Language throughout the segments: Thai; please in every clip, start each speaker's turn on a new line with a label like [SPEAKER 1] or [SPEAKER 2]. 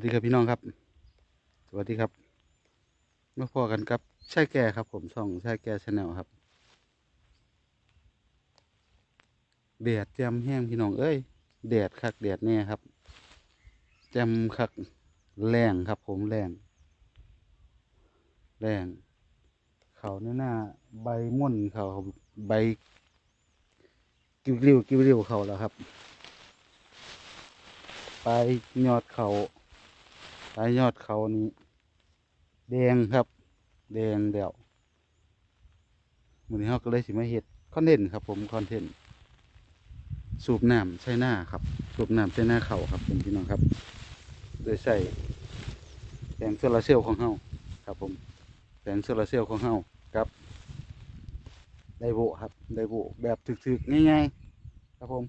[SPEAKER 1] วัสดีครับพี่น้องครับ สวัสดีครับมาพอกันกับชายแก่ครับ ผมช่องชายแก่ชาแนลครับแดดแจ่มแห้งพี่น้องเอ้ยแดดคักแดดแน่ครับแจ่มคักแรงครับ ผมแรงแรงเขาในหน้าใบม่อนเขาใบกิ้วริ้วกิ้วริ้วเขาแล้วครับ ไปยอดเขา ปลายยอดเขานี้ แดงครับ แดงเดี่ยววันนี้เราก็เลยสิมาเฮ็ดคอนเทนต์ครับผมคอนเทนต์สูบน้ำใส่หน้าครับ สูบน้ำใส่หน้าเขาครับผมพี่น้องครับ โดยใส่แผงโซลาร์เซลล์ของเฮาครับผมแผงโซลาร์เซลล์ของเฮากับไดโวครับ ไดโวแบบถึกๆง่ายๆครับผม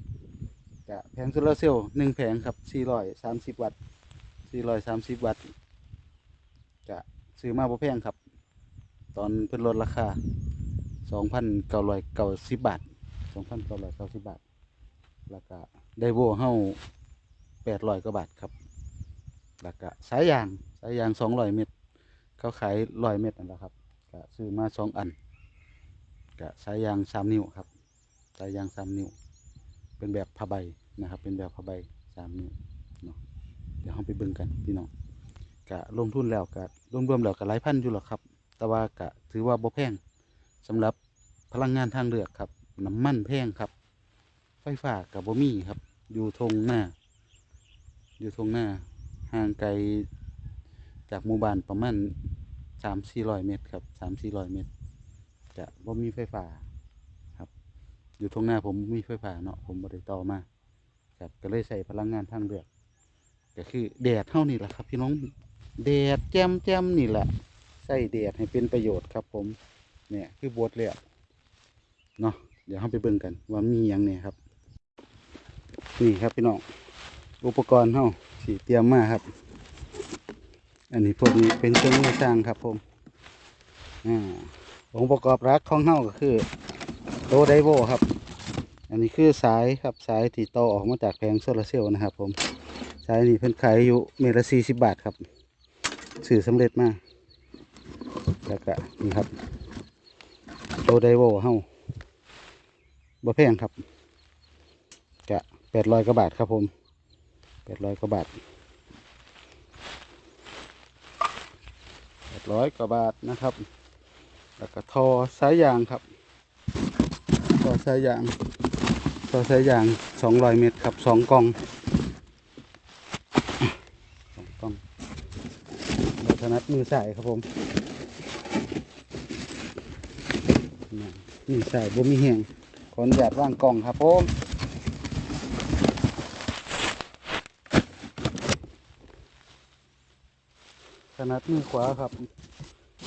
[SPEAKER 1] แผงโซลาร์เซลล์หนึ่งแผงครับ430 วัตต์ 430วัตต์กะซื้อมาบ่แพงครับ ตอนเพิ่นลดราคา2,990บาท2,990บาท แล้วก็ไดโวเฮา800กว่าบาทครับแล้วก็สายยางสายยาง200เมตร เขาขาย100เมตรนั่นแหละครับก็ซื้อมา2อันก็สายยาง3นิ้วครับสายยาง3นิ้ว เป็นแบบผ้าใบนะครับ เป็นแบบผ้าใบสามนิ้ว เดี๋ยวเราไปเบิ่งกันพี่น้องกะลงทุนแล้วกะรวมๆแล้วกะหลายพันอยู่หรอกครับ แต่ว่ากะถือว่าบ่แพงสำหรับพลังงานทางเลือกครับ น้ำมันแพงครับ ไฟฟ้ากับบ่มีครับ อยู่ทงหน้า อยู่ทงหน้า ห่างไกลจากหมู่บ้านประมาณสามสี่ร้อยเมตรครับสามสี่ร้อยเมตร จะบ่มีไฟฟ้าครับ อยู่ตรงหน้าผมมีไฟฟ้าเนาะผมบริต่อมาครับก็เลยใส่พลังงานทางเลือก ก็คือแดดเท่านี่แหละครับ พี่น้องแดดแจ่มแจ่มนี่แหละใส่แดดให้เป็นประโยชน์ครับ ผมเนี่ยคือบทแล้วเนาะเดี๋ยวเราไปเบิ่งกันว่ามีอย่างเนี่ยครับ นี่ครับพี่น้องอุปกรณ์เฮาสีเตรียมมาครับ อันนี้พวกนี้เป็นเครื่องมือสร้างครับผมอ่าองค์ประกอบหลักของเฮาก็คือโตไดโวครับ อันนี้คือสายครับสายที่ต่อออกมาจากแผงโซลาร์เซลล์นะครับผม สายนี้เพิ่นขายอยู่เมตรละสี่สิบบาทครับสื่อสำเร็จมากแล้วก็นี่ครับโตไดโวเฮาบ่แพงครับกะแปดร้อยกว่าบาทครับผมแปดร้อยกว่าบาทแปดร้อยกว่าบาทนะครับ แล้วก็ทอสายยางครับต่อสายยางต่อสายยางสองร้อยเมตรครับสองกล่องสองกล่องเรา ถนัดมือใส่ครับผมนี่มือใส่บ่มีแหงขออนุญาตว่างกล่องครับผมถนัดมือขวาครับ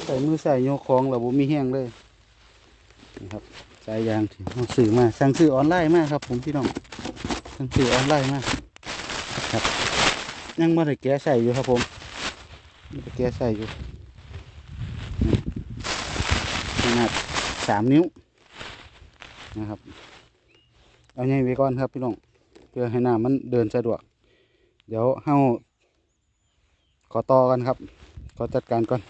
[SPEAKER 1] ใส่มือใส่โยกของเราบ่มีแห้งเลยนี่ครับสายยางที่เราซื้อมาสั่งซื้อออนไลน์มากครับ ผมพี่น้องสั่งซื้อออนไลน์มากครับยังม่ได้แกะใส่อยู่ครับผม แกะใส่อยู่ขนาดสามนิ้วนะครับ เอาไงไว้ก่อนครับพี่น้องเพื่อให้น้ำมันเดินสะดวก เดี๋ยวเฮาขอต่อกันครับ ขอจัดการก่อน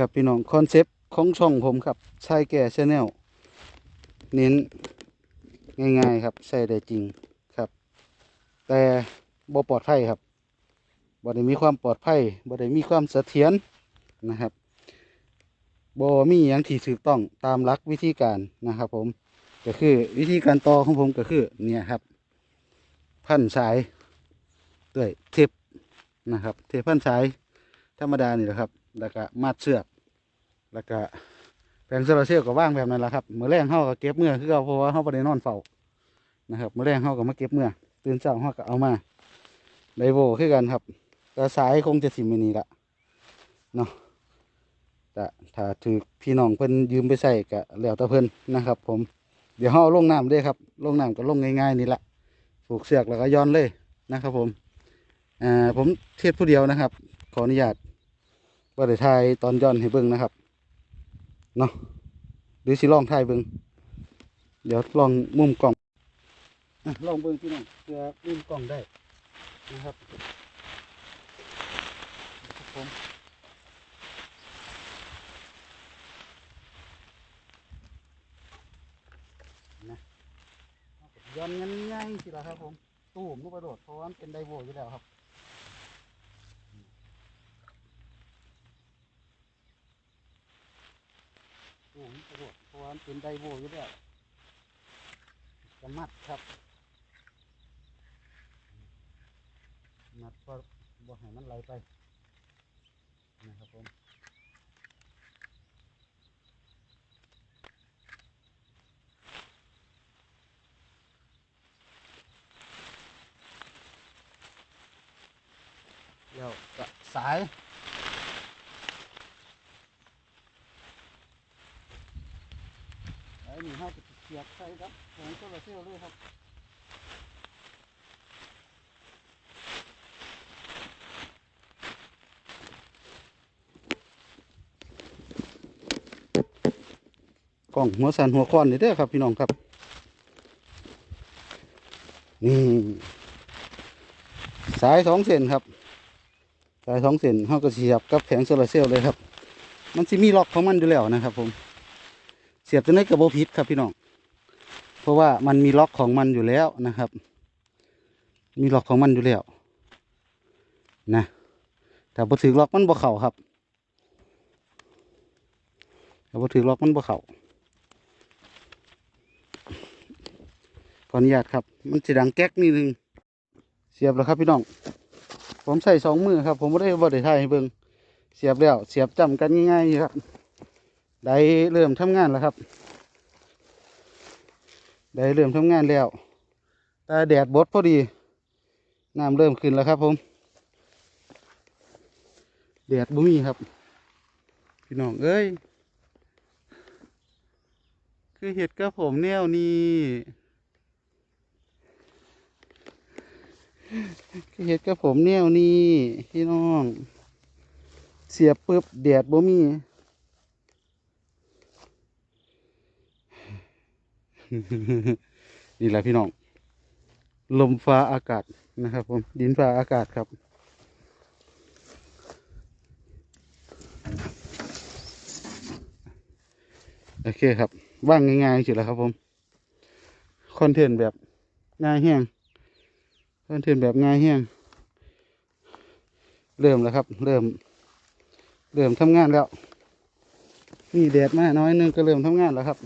[SPEAKER 1] ครับพี่น้องคอนเซปต์ของช่องผมครับชายแก่ชาแนลเน้นง่ายๆครับใช้ได้จริงครับ แต่บ่ปลอดภัยครับบ่ได้มีความปลอดภัยบ่ได้มีความเสถียรนะครับบ่มีอย่างที่ถูกต้องตามหลักวิธีการนะครับ ผมก็คือวิธีการต่อของผมก็คือเนี่ยครับ พันสายด้วยเทปนะครับ เทปพันสายธรรมดานี่แหละครับ แล้วก็มัดเสือก แล้วก็แผงโซลาเซลล์ก็ว่างแบบนั้นแหละครับเมื่อแรงเฮาก็เก็บเมื่อคือเอาเพราะว่าเฮาบ่ได้นอนเฝ้านะครับเมื่อแรงเฮาก็มาเก็บเมื่อตื่นเช้าเฮาก็เอามาไดโวคือกันครับแต่สายคงจะสิมินีละเนาะแต่ถ้าถือพี่น้องเพิ่นยืมไปใส่ก็แล้วแต่เพิ่นนะครับ ผมเดี๋ยวเฮาเอาลงน้ำด้ครับลงน้ำก็ลงง่ายๆนี่แหละผูกเสือกแล้วก็ย้อนเลยนะครับ ผมอ่าผมเทศผู้เดียวนะครับ ขออนุญาตว่าได้ถ่ายตอนย้อนให้เบิ่งนะครับ เนาะหรือสิลองถ่ายเบิ่งเดี๋ยวลองมุมกล้องลองเบิ่งพี่น้องเพื่อมุมกล้องได้นะครับครับผมนะย้อนง่ายๆสิละครับผมตู้ผมลูกกระโดดเพราะว่ามันเป็นไดโวอยู่แล้วครับ สูงกระโดดเพราะว่ามันเป็นไดโวอยู่แล้วจะมัดครับมัดก็บ่ให้มันไหลไปนะครับผมเดี๋ยวสาย อ้นี่ห้าจะเสียบใส่ครับแผงโซลาร์เซลล์เลยครับกล่องหัวสันหัวคอนนี่เด้อครับ พี่น้องครับ นี่ สายสองเส้นครับ สายสองเส้นเขาก็เสียบกับแผงโซลาร์เซลล์เลยครับ มันจะมีล็อกของมันอยู่แล้วนะครับผม สียบตัวนี้กับโบพิษครับพี่น้อง เพราะว่ามันมีล็อกของมันอยู่แล้วนะครับ มีล็อกของมันอยู่แล้วนะแต่พอถือล็อกมันบ่เข่าครับแต่พอถือล็อกมันบ่เข่าขออนุญาตครับ มันจะดังแก๊กนิดนึง เสียบแล้วครับพี่น้อง ผมใส่สองมือครับ ผมไม่ได้บ่ได้ถ่ายให้เบิ่งเสียบแล้ว เสียบจำกันง่ายๆอยู่ครับ ได้เริ่มทำงานแล้วครับ ได้เริ่มทำงานแล้ว แต่แดดบดพอดี น้ำเริ่มขึ้นแล้วครับผมแดดบุมีครับ พี่น้องเอ้ย คือเห็ดกับผมแนวนี้คือเห็ดกับผมแนวนี้พี่น้อง เสียบปุ๊บแดดบ่มี นี่แหละพี่น้อง ลมฟ้าอากาศนะครับ ผม ดินฟ้าอากาศครับ โอเคครับว่างง่ายๆสิแล้วครับผม คอนเทนต์แบบง่ายแห้งคอนเทนต์แบบง่ายแห้งเริ่มแล้วครับ เริ่ม เริ่มทำงานแล้วมีแดดมาน้อยนึงก็เริ่มทำงานแล้วครับ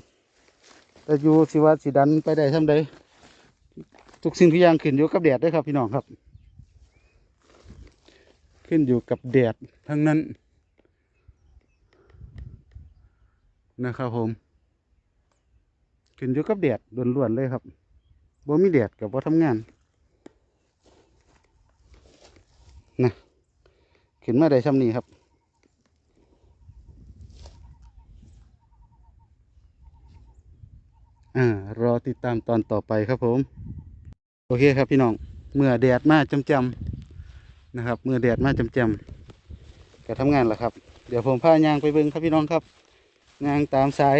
[SPEAKER 1] แต่อยู่สิว่าสิดันไปได้ทำใดทุกสิ่งทุกอย่างขึ้นอยู่กับแดดด้วยครับ พี่น้องครับ ขึ้นอยู่กับแดดทั้งนั้นนะครับผมขึ้นอยู่กับแดดล้วนๆเลยครับบ่มีแดดกับบ่ทำงานนะขึ้นมาได้ช่ำนี้ครับ อ่ารอติดตามตอนต่อไปครับผม โอเคครับพี่น้องเมื่อแดดมาจำจำนะครับ เมื่อแดดมาจำจำก็ทำงานแล้วครับ เดี๋ยวผมพายางไปเบิ้งครับพี่น้องครับยางตามสาย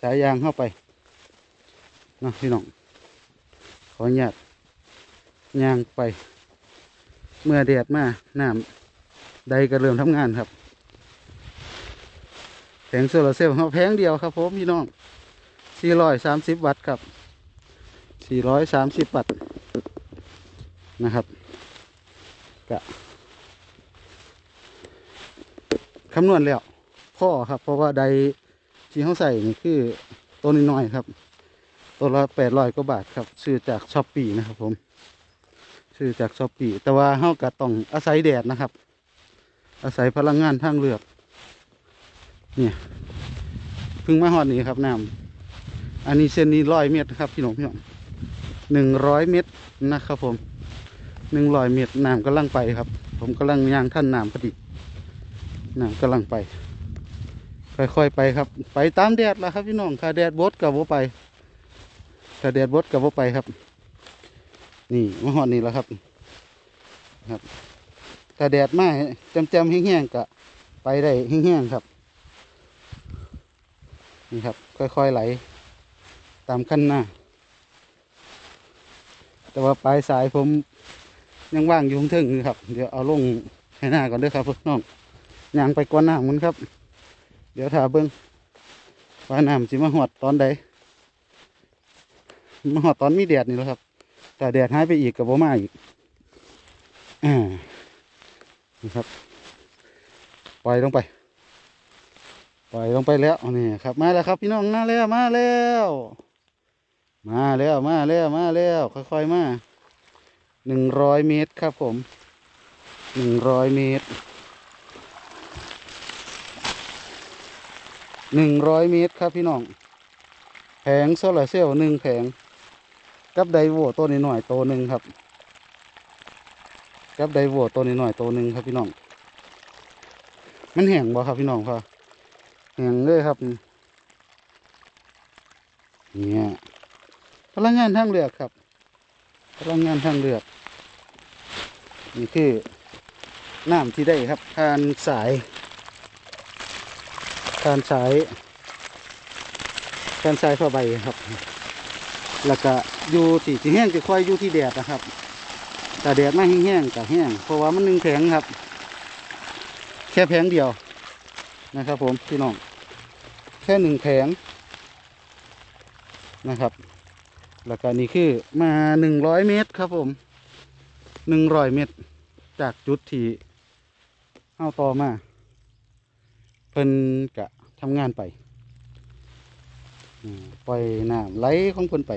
[SPEAKER 1] สายยางเข้าไปนะพี่น้องขออนุญาตยางไป เมื่อแดดมาน้ำใดก็เริ่มทำงานครับแผงโซลาร์เซลล์เขาแผงเดียวครับผมพี่น้อง 430 วัตต์ครับ 430 วัตต์นะครับกะคำนวณแล้วพ่อครับ เพราะว่าใดที่เขาใส่นี่คือตัวน้อยๆครับ ตัวละ800กว่าบาทครับ ซื้อจากช้อปปี้นะครับผมซื้อจากช้อปปี้แต่ว่าเฮาก็ต้องอาศัยแดดนะครับ อาศัยพลังงานทางเลือก เนี่ยพึ่งมาฮอดนี้ครับน้ำ อันนี้เส้นนี้ร้อยเมตรครับพี่น้องพี่น้องหนึ่งร้อยเมตรนะครับผมหนึ่งร้อยเมตรน้ำกำลังไปครับ ผมกำลังย่างท่านน้ำพอดีน้ำกำลังไป ค่อยๆไปครับ ไปตามแดดละครับพี่น้องขาแดดบดกับว่ไปขาแดดบดกับว่ไปครับ นี่มาฮอดนี้แล้วครับครับถ้าแดดมาจำๆแห้งๆกะไปได้แห้งๆครับ นี่ครับ ค่อยๆไหล ตามขั้นหน้า แต่ว่าปลายสายผมยังว่างอยู่ข้งเทึงครับ เดี๋ยวเอาลงให้หน้าก่อนด้วยครับพี่น้องยางไปกวนหน้ำมันครับ เดี๋ยวถาเบิ้งว่าน้ำสิมาหอดตอนใดมาหอดตอนมีแดดนี่แหละครับ แต่แดดหายไปอีกกับบ่มาอีกอ่านี่ครับ ปล่อยลงไป ปล่อยลงไปแล้วนี่ครับ มาแล้วครับพี่น้องมาแล้วมาแล้ว มาแล้วมาแล้วมาแล้วค่อยๆมาหนึ่งร้อยเมตรครับผมหนึ่งร้อยเมตรหนึ่งร้อยเมตรครับพี่น้อง แผงโซลาร์เซลล์หนึ่งแผง กับไดโวตัวนี้หน่อยตัวหนึ่งครับ กับไดโวตัวนี้หน่อยตัวหนึ่งครับพี่น้อง มันแห้งบ่ครับพี่น้องพ่อแห้งเลยครับ เนี่ย พลังงานทางเลือกครับ พลังงานทางเลือก นี่คือน้ำที่ได้ครับทานสายทานสายทานสายผ้าใบครับ แล้วก็อยู่ที่ที่แห้งจะค่อยอยู่ที่แดดนะครับ แต่แดดไม่แห้งๆกับแห้งเพราะว่ามันหนึ่งแผงครับ แค่แผงเดียวนะครับผมพี่น้องแค่หนึ่งแผงนะครับ แล้วก็นี่คือมาหนึ่งร้อยเมตรครับผมหนึ่งร้อยเมตร จากจุดที่เอาต่อมา เพิ่นกะทำงานไปปล่อยน้ำไหลของเพิ่นไป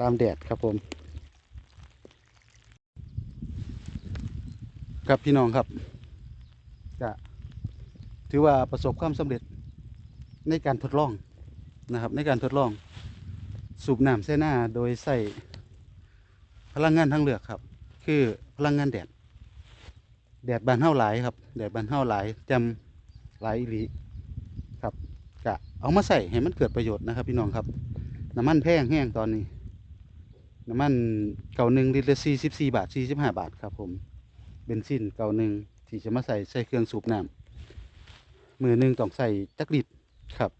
[SPEAKER 1] ตามแดดครับผมครับพี่น้องครับก็ถือว่าประสบความสำเร็จในการทดลองนะครับในการทดลอง สูบน้ำใส่หน้าโดยใส่พลังงานทางเลือกครับ คือพลังงานแดด แดดบานเท่าหลายครับ แดดบานเท่าหลายจำหลายอีหลีครับกะเอามาใส่ให้มันเกิดประโยชน์นะครับ พี่น้องครับ น้ำมันแพงแห้งตอนนี้ น้ำมันเก่าหนึ่งลิตรละสี่สิบสี่บาทสี่สิบห้าบาทครับผมเบนซินเก่าหนึ่งที่จะมาใส่ใส่เครื่องสูบน้ำมือหนึ่งต้องใส่จักริดครับ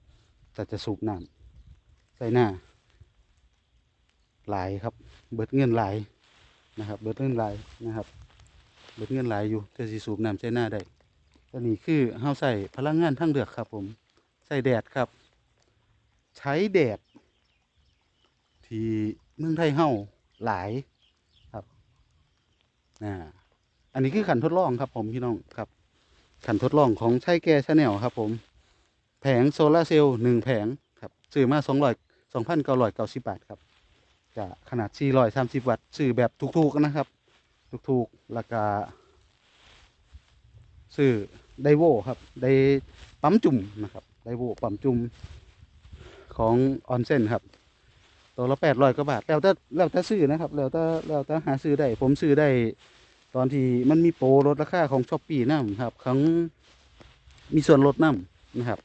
[SPEAKER 1] แต่จะสูบน้ำใส่หน้า หลายครับ เบิดเงินหลายนะครับ เบิดเงินหลายนะครับ เบิดเงินหลายอยู่จะสิสูบน้ำใส่หน้าได้ตัวนี้คือเฮาใส่พลังงานทางเลือกครับ ผมใส่แดดครับ ใช้แดด ที่เมืองไทยเฮาหลายครับอ่าอันนี้คือขันทดลองครับ ผมพี่น้องครับขันทดลองของใช้แก่ชาแนลครับ ผม แผงโซลาร์เซลล์หนึ่งแผงครับซื้อมาสองร้อยสองพันเก้าร้อยเก้าสิบบาทครับ จะขนาดสี่ร้อยสามสิบวัตต์ซื้อแบบถูกๆนะครับ ถูกๆราคาซื้อไดโวครับไดปั๊มจุ่มนะครับไดโวปั๊มจุ่มของออนเซนครับ ตัวละแปดร้อยกว่าบาท แล้วแต่แล้วแต่ซื้อนะครับ แล้วแต่แล้วแต่หาซื้อได้ ผมซื้อได้ ตอนที่มันมีโปรลดราคาของช้อปปี้น้ำครับของมีส่วนลดน้ำนะครับ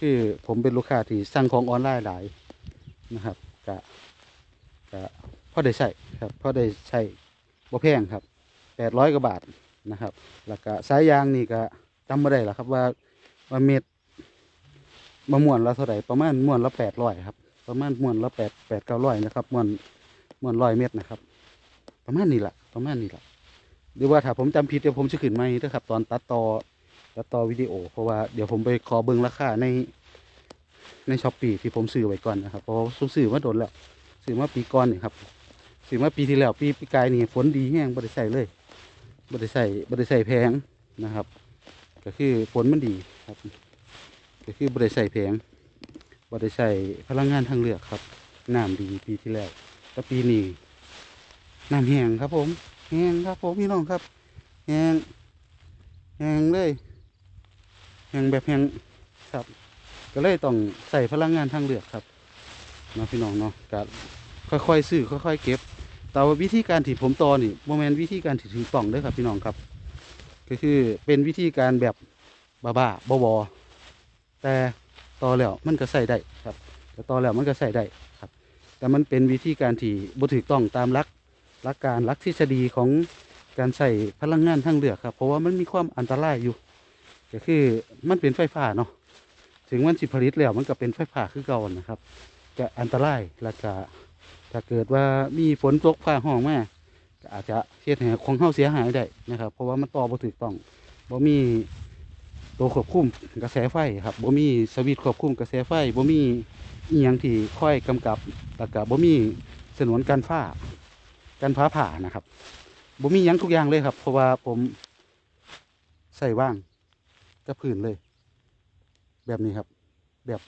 [SPEAKER 1] คือผมเป็นลูกค้าที่สั่งของออนไลน์หลายนะครับกะ กะพอได้ใช้ครับพอได้ใช้บ่แพงครับแปดร้อยกว่าบาทนะครับ แล้วก็สายยางนี่ก็จำไม่ได้แล้วครับว่าว่าเม็ดมาม่วนละเท่าไหร่ประมาณม่วนละแปดร้อยครับ ประมาณม่วนละแปดแปดเก้าร้อยนะครับม่วนม่วนร้อยเม็ดนะครับ ประมาณนี้แหละประมาณนี้แหละหรือว่าถ้าผมจำผิดเดี๋ยวผมจะขึ้นมาให้เด้อครับตอนตัดต่อตัดต่อวิดีโอ เพราะว่าเดี๋ยวผมไปขอเบิ่งราคาในในช้อปปีที่ผมซื้อไว้ก่อนนะครับเพราะผมซื้อมาโดนแล้ว ซื้อมาปีก่อนนี่ครับซื้อมาปีที่แล้วปีปีกายนี่ฝนดีแห้งบ่ได้ใส่เลยบ่ได้ใส่บ่ได้ใส่แพงนะครับ ก็คือฝนมันดีครับ ก็คือบ่ได้ใส่แพงบ่ได้ใส่พลังงานทางเลือกครับน้ำดีปีที่แล้วแต่ปีนี้น้ำแห้งครับผมแห้งครับผมพี่น้องครับแห้งแห้งเลยแห้งแบบแห้งครับ ก็เลยต้องใส่พลังงานทางเลือกครับ นาะพี่น้องเนาะก็ค่อยๆซื้อค่อยๆเก็บ แต่ว่าวิธีการที่ผมต่อนี่โมเมนต์วิธีการที่ถูกต้องด้อครับพี่น้องครับ ก็คือเป็นวิธีการแบบบ้าๆบอๆแต่ต่อแล้วมันก็ใส่ได้ครับแต่ต่อแล้วมันก็ใส่ได้ครับ แต่มันเป็นวิธีการที่บ่ถูกต้องตามหลักหลักการหลักทฤษฎีของการใส่พลังงานทางเลือกครับเพราะว่ามันมีความอันตรายอยู่ ก็คือมันเป็นไฟฟ้าเนาะถึงมันสิผลิตแล้วมันก็เป็นไฟฟ้าคือเก่านะครับ ก็อันตรายแล้วก็ถ้าเกิดว่ามีฝนตกฟ้าห้องมาก็อาจจะเฮ็ดให้ของเฮาเสียหายได้นะครับ เพราะว่ามันต่อบ่ถูกต้องบ่มีตัวควบคุมกระแสไฟครับบ่มีสวิตช์ควบคุมกระแสไฟบ่มีอีหยังที่ค่อยกำกับแล้วก็บ่มีสนวนการฟ้าการฟ้าผ่านะครับบ่มีหยังทุกอย่างเลยครับ เพราะว่าผมใส่ว่างกับพื้นเลย แบบนี้ครับ แบบ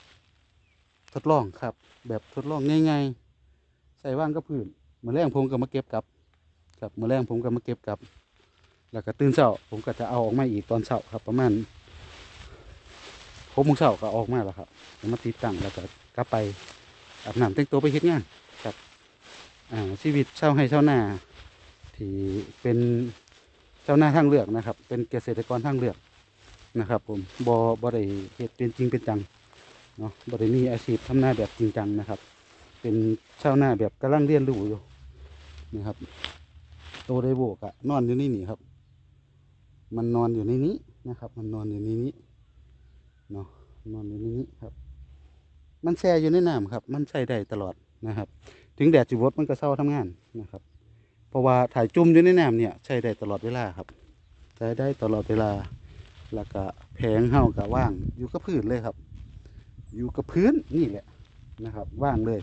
[SPEAKER 1] ทดลองครับ แบบทดลองง่ายๆใส่ว่างกับพื้นเมื่อแรงผมก็มาเก็บกลับครับเมื่อแรงผมก็มาเก็บกลับ แล้วก็ตื่นเช้าผมก็จะเอาออกมาอีกตอนเช้าครับ ประมาณหกโมงเช้าก็ออกมาแล้วครับแล้วมาติดตั้งแล้วก็กลับไปอาบน้ำแต่งตัวไปเฮ็ดงานครับอ่าชีวิตเชาวไร่ชาวนาที่เป็นเชาวนาทางเลือกนะครับ เป็นเกษตรกรทางเลือกนะครับ ผมบอบได้เฮ็ดเป็นจริงเป็นจัง เนาะบได้มีอาชีพทำนาแบบจริงจังนะครับ เป็นชาวนาแบบกำลังเรียนรู้อยู่นะครับโตได้โบกอะนอนอยู่นี่นี่ครับ มันนอนอยู่ในนี้นะครับ มันนอนอยู่ในนี้เนาะนอนอยู่ในนี้ครับ มันแช่อยู่ในน้ำครับ มันใช้ได้ตลอดนะครับ ถึงแดดจิบดมันก็เศร้าทำงานนะครับ เพราะว่าถ่ายจุ่มอยู่ในน้ำเนี่ยใช้ได้ตลอดเวลาครับใช้ได้ตลอดเวลาแล้วก็แผงเฮาก็ว่างอยู่กับพื้นเลยครับ อยู่กับพื้นนี่แหละนะครับว่างเลย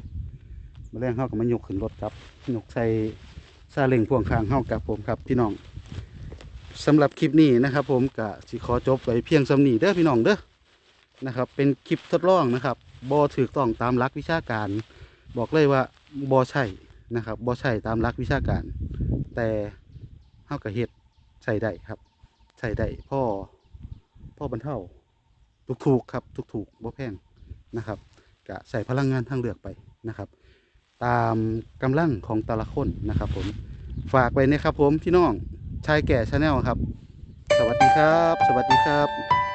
[SPEAKER 1] มาแรงเฮาก็มายกขึ้นรถครับยกใส่ซาเล้งพ่วงข้างเฮากับผมครับพี่น้องสำหรับคลิปนี้นะครับ ผมก็สิขอจบไว้เพียงสำนีเด้อพี่น้องเด้อนะครับ เป็นคลิปทดลองนะครับบอถูกต้องตามหลักวิชาการ บอกเลยว่าบอใช่นะครับบอใช่ตามหลักวิชาการ แต่เฮาก็เฮ็ดใส่ได้ครับใส่ได้พ่อพ่อบรรเทาถูกถูกครับถูกถูกบ่แพง นะครับกะใส่พลังงานทางเลือกไปนะครับ ตามกำลังของแต่ละคนนะครับผมฝากไว้นะครับผมพี่น้องชายแก่ชาแนลครับ สวัสดีครับ สวัสดีครับ